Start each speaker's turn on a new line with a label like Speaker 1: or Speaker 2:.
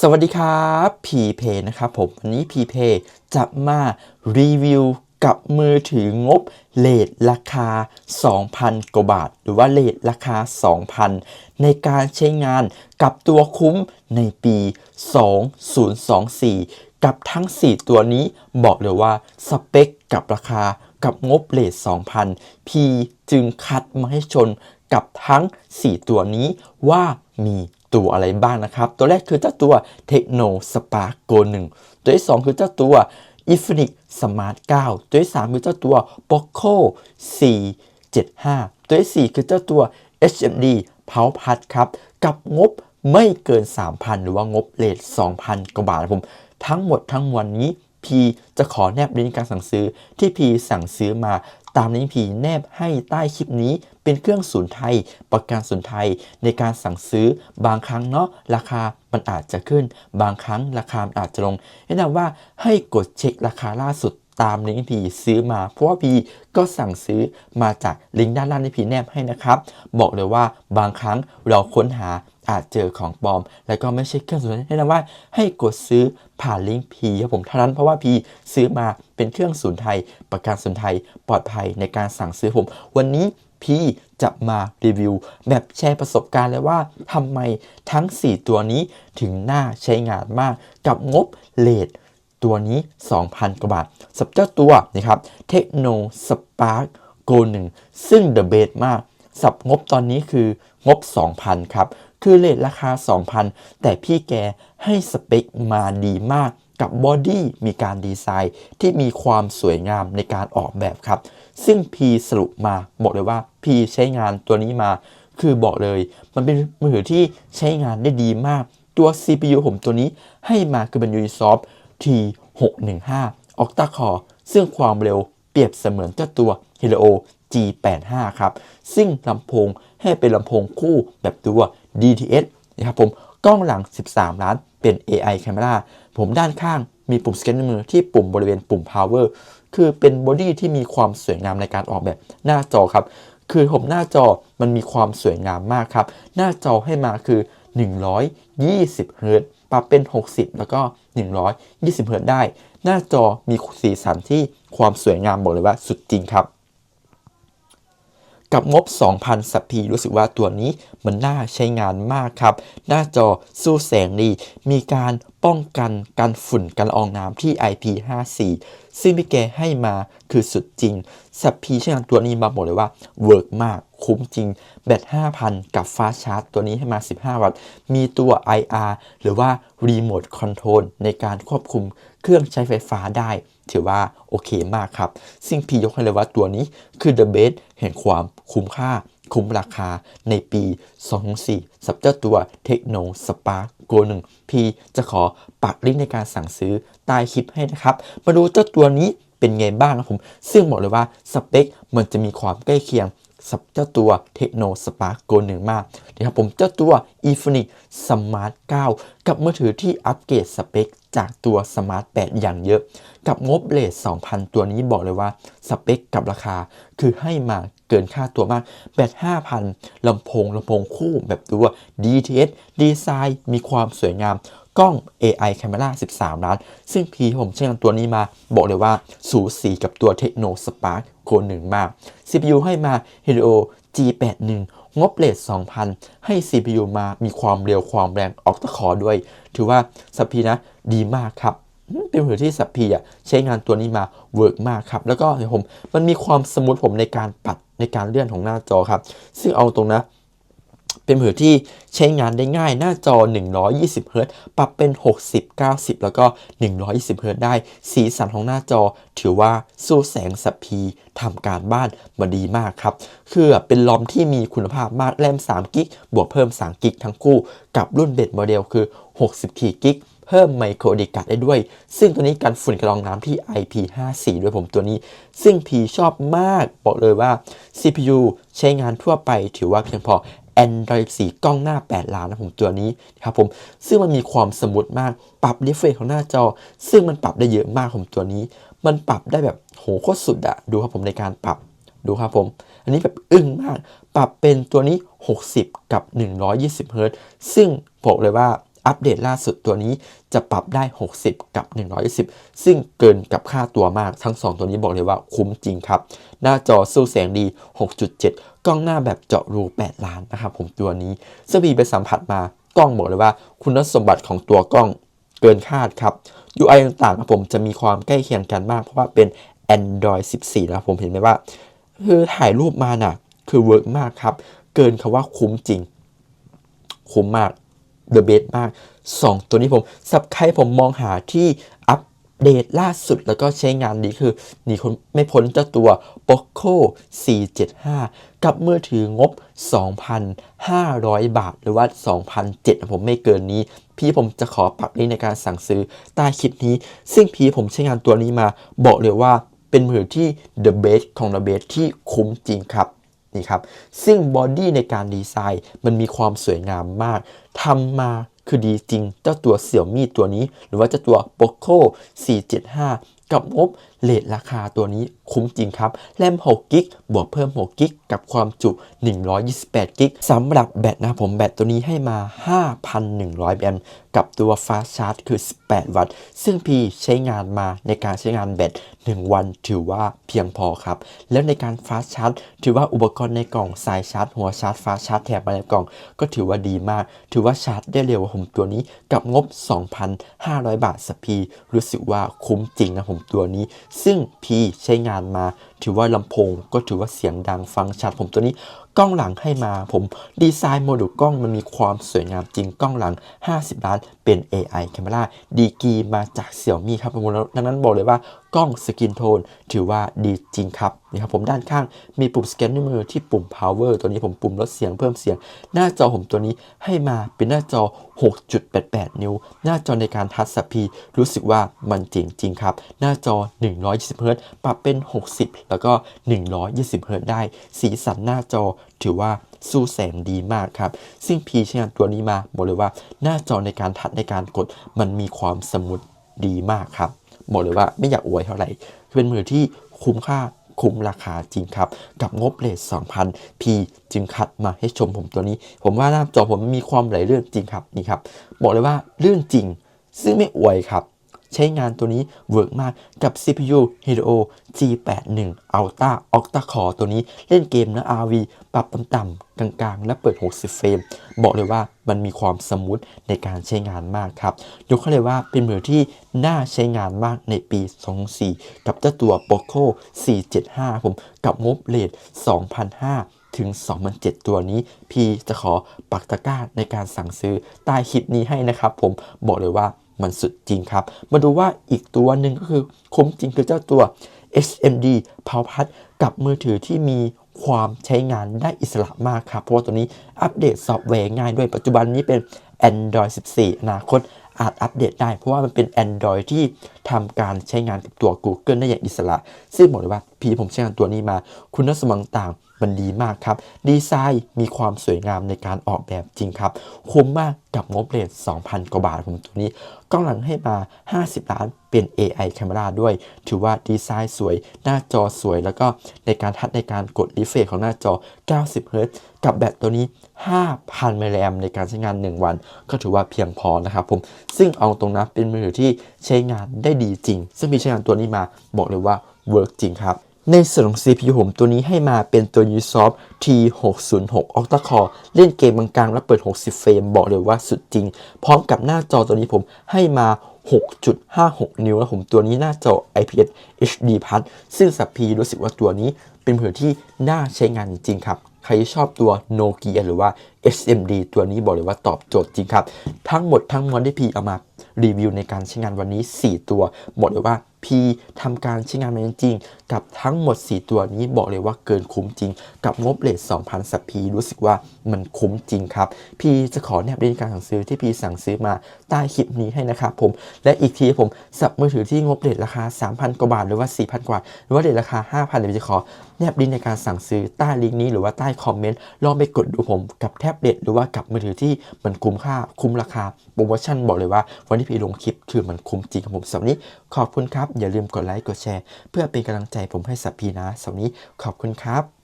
Speaker 1: สวัสดีครับพีเพนะครับผมวันนี้พีเพจะมารีวิวกับมือถืองบเลทราคา 2,000 กว่าบาท หรือว่าเลทราคา 2,000 ในการใช้งานกับตัวคุ้มในปี 2024 กับทั้ง 4 ตัวนี้บอกเลยว่าสเปคกับราคากับงบเลท2,000 พีจึงคัดมาให้ชนกับทั้ง 4 ตัวนี้ว่ามี ตัวอะไรบ้างนะครับ ตัวแรกคือเจ้าตัว Techno Spark Go 1ตัวที่2คือเจ้าตัว Infinix Smart 9ตัวที่3คือเจ้าตัว Poco 475ตัวที่4คือเจ้าตัว HMD Power Pad ครับ กับงบไม่เกิน 3,000 หรือว่างบเลท2,000 กว่าบาทครับผม ทั้งหมดทั้งมวลนี้ พีจะขอแนบลิงก์การสั่งซื้อที่พีสั่งซื้อมาตามลิงก์พีแนบให้ใต้คลิปนี้ เป็นเครื่องศูนย์ไทย ประกันศูนย์ไทยในการสั่งซื้อบางครั้งเนาะราคามันอาจจะขึ้น บางครั้งราคาอาจจะลงแนะนำว่าให้กดเช็คราคาล่าสุดตามลิงก์พีซื้อมา เพราะว่าพีก็สั่งซื้อมาจากลิงก์ด้านล่างที่พีแนบให้นะครับ บอกเลยว่าบางครั้งเราค้นหา อาจเจอของปลอม แล้วก็ไม่ใช่เครื่องศูนย์ไทยแนะนำว่าให้กดซื้อผ่านลิงก์พีครับผมเท่านั้นเพราะว่าพีซื้อมาเป็นเครื่องศูนไทย ประกันศูนไทยปลอดภัยในการสั่งซื้อผม วันนี้พี่จะมารีวิวแบบแชร์ประสบการณ์เลยว่าทำไมทั้ง 4 ตัวนี้ถึงน่าใช้งานมากกับงบเลทตัวนี้ 2,000 กว่าบาทสับเจ้าตัวนะครับ Techno Spark Go 1ซึ่ง The Base มาก สับงบตอนนี้คืองบ 2,000 ครับ คือเลทราคา 2,000 แต่พี่แกให้สเปคมาดีมากกับบอดี้มีการดีไซน์ที่มีความสวยงามในการออกแบบครับ ซึ่งพีสรุปมาบอกเลยว่าพีใช้งานตัวนี้มา คือบอกเลย มันเป็นมือถือที่ใช้งานได้ดีมาก ตัว CPU ผมตัวนี้ให้มาคือเป็น Unisoc T615 Octa Core ซึ่งความเร็วเปรียบเสมือนเจ้าตัว Helio G85 ครับ ซึ่งลำโพงให้เป็นลำโพงคู่แบบตัว DTS นะครับผมกล้องหลัง 13 ล้านเป็น AI Camera ผมด้านข้างมีปุ่มสแกนมือที่ปุ่มบริเวณปุ่ม power คือเป็นบอดี้ที่มีความสวยงามในการออกแบบหน้าจอครับ คือผมหน้าจอมันมีความสวยงามมากครับ หน้าจอให้มาคือ 120เฮิรตซ์ปรับเป็น 60 แล้วก็ 120เฮิรตซ์ได้ หน้าจอมีสีสันที่ความสวยงามบอกเลยว่าสุดจริงครับ กับงบ 2,000 สัพพีรู้สึกว่าตัวนี้มันน่าใช้งานมากครับ หน้าจอสู้แสงดี มีการป้องกันการฝุ่นกันอองน้ำที่ IP54 ซึ่งพี่แกให้มาคือสุดจริง สัพพีใช้งานตัวนี้มาบอกเลยว่าเวิร์กมากคุ้มจริง แบต 5,000 กับฟ้าชาร์จตัวนี้ให้มา 15 วัตต์ มีตัว IR หรือว่า Remote Control ในการควบคุมเครื่องใช้ไฟฟ้าได้ ถือว่าโอเคมากครับ ซึ่งพี่ยกให้เลยว่าตัวนี้คือ the best แห่งความคุ้มค่าคุ้มราคาในปี 2004สับเจ้าตัว Techno Spark Go 1พี่จะขอปักลิงก์ในการสั่งซื้อใต้คลิปให้นะครับ มาดูเจ้าตัวนี้เป็นไงบ้างนะผม ซึ่งบอกเลยว่าสเปคมันจะมีความใกล้เคียง สับเจ้าตัว Techno Spark Go 1มากนะครับผมเจ้าตัว Infinix Smart 9 กับมือถือที่อัปเกรดสเปคจากตัว Smart 8 อย่างเยอะ กับงบเลท2,000 ตัวนี้บอกเลยว่าสเปคกับราคา คือให้มาเกินค่าตัวมากแบต5,000ลำโพงลำโพงคู่แบบตัว DTS ดีไซน์มีความสวยงามกล้อง AI Camera 13 ล้าน ซึ่งพีผมใช้งานตัวนี้มาบอกเลยว่า สูสีกับตัว Techno Spark Go 1มา CPU ให้มา Helio G81 งบเลท2,000 ให้ CPU มามีความเร็วความแรงออกตะขอด้วย ถือว่าสัพพีนะดีมากครับ เป็นมือถือที่สัพพีอะใช้งานตัวนี้มาเวิร์กมากครับ แล้วก็ผมมันมีความสมูทผมในการปัดในการเลื่อนของหน้าจอครับ ซึ่งเอาตรงนะ เป็นมือถือที่ใช้งานได้ง่ายหน้าจอ 120เฮิรตปรับเป็น 60 90 แล้วก็ 120เฮิรตได้ สีสันของหน้าจอ ถือว่าสู้แสงสัพพีทำการบ้านมาดีมากครับ คือเป็นลอมที่มีคุณภาพมากแรม3กิกบวกเพิ่ม3กิกทั้งคู่ กับรุ่นเบสโมเดลคือ64กิกเพิ่มไมโครดีกัดได้ด้วย ซึ่งตัวนี้กันฝุ่นกระรองน้ำที่ IP54 ด้วยผมตัวนี้ ซึ่งพีชอบมากบอกเลยว่า CPU ใช้งานทั่วไปถือว่าเพียงพอ Android 4กล้องหน้า 8 ล้านนะผมตัวนี้ครับผมซึ่งมันมีความสมูทมากปรับดิเฟรของหน้าจอ ซึ่งมันปรับได้เยอะมากผมตัวนี้ มันปรับได้แบบโหโคตรสุดอะดูครับผมในการปรับดูครับผม อันนี้แบบอึ้งมาก ปรับเป็นตัวนี้ 60 กับ 120 เฮิรตซ์ซึ่งบอกเลยว่า อัปเดตล่าสุดตัวนี้จะปรับได้ 60 กับ120ซึ่งเกินกับค่าตัวมากทั้ง 2 ตัวนี้บอกเลยว่าคุ้มจริงครับ หน้าจอสู้แสงดี 6.7 กล้องหน้าแบบเจาะรู 8 ล้านนะครับผมตัวนี้ซึ่งมีไปสัมผัสมากล้องบอกเลยว่า คุณสมบัติของตัวกล้องเกินคาดครับ UI ต่างๆครับผมจะมีความใกล้เคียงกันมาก เพราะว่าเป็น Android 14 นะครับผมเห็นไหมว่า คือถ่ายรูปมาน่ะ คือเวิร์กมากครับ เกินคำว่าคุ้มจริง คุ้มมาก The Best มาก 2 ตัวนี้ผมสับใครผมมองหาที่อัปเดตล่าสุดแล้วก็ใช้งานดีคือหนีคนไม่พ้นเจ้าตัว Poco 475 กับมือถืองบ 2,500 บาท หรือว่า 2,007นะผมไม่เกินนี้ พี่ผมจะขอปรับลิงก์ในการสั่งซื้อใต้คลิปนี้ ซึ่งพี่ผมใช้งานตัวนี้มาบอกเลยว่าเป็นมือถือที่ The Best ของ The Best ที่คุ้มจริงครับ นี่ครับ ซึ่งบอดี้ในการดีไซน์มันมีความสวยงามมากทำมาคือดีจริงเจ้าตัวเสี่ยวมี่ตัวนี้ หรือว่าเจ้าตัว Poco 475 กับงบเลทราคาตัวนี้คุ้มจริงครับ แรม6กิกบวกเพิ่ม 6กิกกับความจุ 128กิกสำหรับแบตนะผมแบตตัวนี้ให้มา 5,100แอมป์กับตัวฟาชาร์จคือ 18 วัตต์ ซึ่งพี่ใช้งานมาในการใช้งานแบต 1 วันถือว่าเพียงพอครับ แล้วในการฟาชาร์จถือว่าอุปกรณ์ในกล่องสายชาร์จ หัวชาร์จฟาชาร์จแถบมาในกล่อง ก็ถือว่าดีมาก ถือว่าชาร์จได้เร็วกว่าผมตัวนี้กับงบ 2,500 บาทสพีรู้สึกว่าคุ้มจริงนะผมตัวนี้ซึ่งพีใช้งานมาถือว่าลำโพงก็ถือว่าเสียงดังฟังชัด ผมตัวนี้กล้องหลังให้มา ผมดีไซน์โมดูลกล้องมันมีความสวยงามจริงกล้องหลัง 50 ล้านเป็น AI Camera ดีกีมาจากเสี่ยวมี่ครับผมดังนั้นบอกเลยว่ากล้องสกินโทนถือว่าดีจริงครับนี่ครับผมด้านข้างมีปุ่มสแกนด้วยมือที่ปุ่ม power ตัวนี้ผมปุ่มลดเสียงเพิ่มเสียง หน้าจอผมตัวนี้ให้มาเป็นหน้าจอ 6.88 นิ้ว หน้าจอในการทัชสปีรู้สึกว่ามันจริงจริงครับ หน้าจอ 120เฮิรตซ์ปรับเป็น 60แล้วก็ 120เฮิรตได้ สีสันหน้าจอถือว่าสู้แสงดีมากครับ ซึ่งพีใช้งานตัวนี้มาบอกเลยว่าหน้าจอในการทัดในการกดมันมีความสมูทดีมากครับบอกเลยว่าไม่อยากอวยเท่าไหร่เป็นมือที่คุ้มค่าคุ้มราคาจริงครับ กับงบเลท2,000พีจึงคัดมาให้ชมผมตัวนี้ ผมว่าหน้าจอผมมีความไหลเลื่อนจริงครับนี่ครับ บอกเลยว่าลื่นจริง ซึ่งไม่อวยครับ ใช้งานตัวนี้เวิร์กมากกับ CPU Helio G81 Ultra Octa Core ตัวนี้เล่นเกมนะ RV ปรับต่ำๆกลางๆ และเปิด 60 เฟรม บอกเลยว่ามันมีความสมูทในการใช้งานมากครับ ยกให้เลยว่าเป็นมือที่น่าใช้งานมากในปี 2004 กับเจ้าตัว Poco 475 ผมกับงบเลท2,500ถึง 2007 ตัวนี้ พี่จะขอปักตะกร้าในการสั่งซื้อใต้คลิปนี้ให้นะครับ ผมบอกเลยว่า มันสุดจริงครับ มาดูว่าอีกตัวหนึ่งก็คือคุ้มจริงคือเจ้าตัว SMD p o w p a d กับมือถือที่มีความใช้งานได้อิสระมากครับ เพราะว่าตัวนี้อัปเดตซอฟต์แวร์ง่ายด้วยปัจจุบันนี้เป็น Android 14 อนาคตอาจอัปเดตได้ เพราะว่ามันเป็น Android ที่ทำการใช้งานกับตัว Google ได้อย่างอิสระ ซึ่งบอกเลยว่า พี่ผมใช้งานตัวนี้มา คุณสมบัติต่างมันดีมากครับ ดีไซน์มีความสวยงามในการออกแบบจริงครับ คุ้มมากกับงบเลท2,000 กว่าบาทผมตัวนี้ กล้องหลังให้มา 50 ล้านเป็น AI Camera ด้วย ถือว่าดีไซน์สวย หน้าจอสวย แล้วก็ในการทัดในการกดรีเฟรชของหน้าจอ 90เฮิรตกับแบตตัวนี้ 5,000 มิลลิแอมในการใช้งาน 1 วัน ก็ถือว่าเพียงพอนะครับผม ซึ่งเอาตรงนะเป็นมือถือที่ใช้งานได้ดีจริง ซึ่งมีใช้งานตัวนี้มาบอกเลยว่าเวิร์กจริงครับ ในส่วนของ CPU ผมตัวนี้ให้มาเป็นตัว Ubisoft T606 Octa Core เล่นเกมกลางๆ แล้วเปิด 60 เฟรม บอกเลยว่าสุดจริง พร้อมกับหน้าจอตัวนี้ผมให้มา 6.56 นิ้วแล้วผมตัวนี้หน้าจอ IPS HD Plus ซึ่งสับพีรู้สึกว่าตัวนี้เป็นมือถือที่น่าใช้งานจริงครับ ใครชอบตัว Nokia หรือว่า SMD ตัวนี้บอกเลยว่าตอบโจทย์จริงครับ ทั้งหมดทั้งมวลที่พีเอามารีวิวในการใช้งานวันนี้ 4 ตัวบอกเลยว่า พีทำการใช้งานมาจริงๆ กับทั้งหมด 4 ตัวนี้บอกเลยว่าเกินคุ้มจริง กับงบเลท2,000สับพีรู้สึกว่ามันคุ้มจริงครับพีจะขอแนบลิงก์การสั่งซื้อที่พีสั่งซื้อมาใต้คลิปนี้ให้นะครับผม และอีกทีผมสับมือถือที่งบเลทราคา 3,000 กว่าบาทหรือว่า 4,000 กว่า หรือว่าเลทราคา 5,000เดี๋ยวจะขอแนบลิงก์ในการสั่งซื้อใต้ลิงก์นี้หรือว่าใต้คอมเมนต์ลองไปกดดูผมกับแท็บเล็ตหรือว่ากับมือถือที่มันคุ้มค่าคุ้มราคาโปรโมชั่นบอกเลยว่า วันที่พีลงคลิปคือมันคุ้มจริงครับผมสำหรับนี้ขอบคุณครับ อย่าลืมกดไลค์กดแชร์ เพื่อเป็นกำลังใจผมให้สับพีนะสำหรับนี้ขอบคุณครับ